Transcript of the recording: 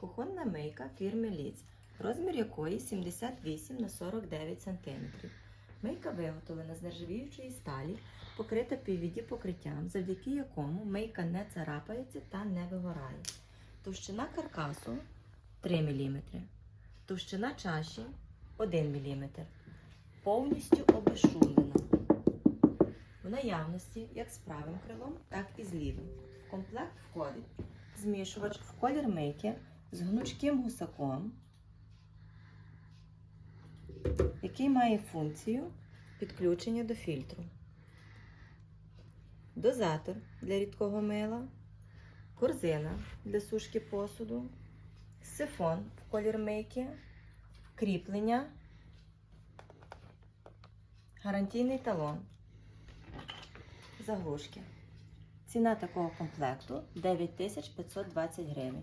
Кухонна мийка фірми Ліц, розмір якої 78 на 49 см. Мийка виготовлена з нержавіючої сталі, покрита PVD покриттям, завдяки якому мийка не царапається та не вигорає. Товщина каркасу 3 мм, товщина чаші 1 мм. Повністю обезшумлена. В наявності як з правим крилом, так і з лівим. В комплект входить змішувач в колір мийки з гнучким гусаком, який має функцію підключення до фільтру, дозатор для рідкого мила, корзина для сушки посуду, сифон в колір мийки, кріплення, гарантійний талон, заглушки. Ціна такого комплекту 9520 гривень.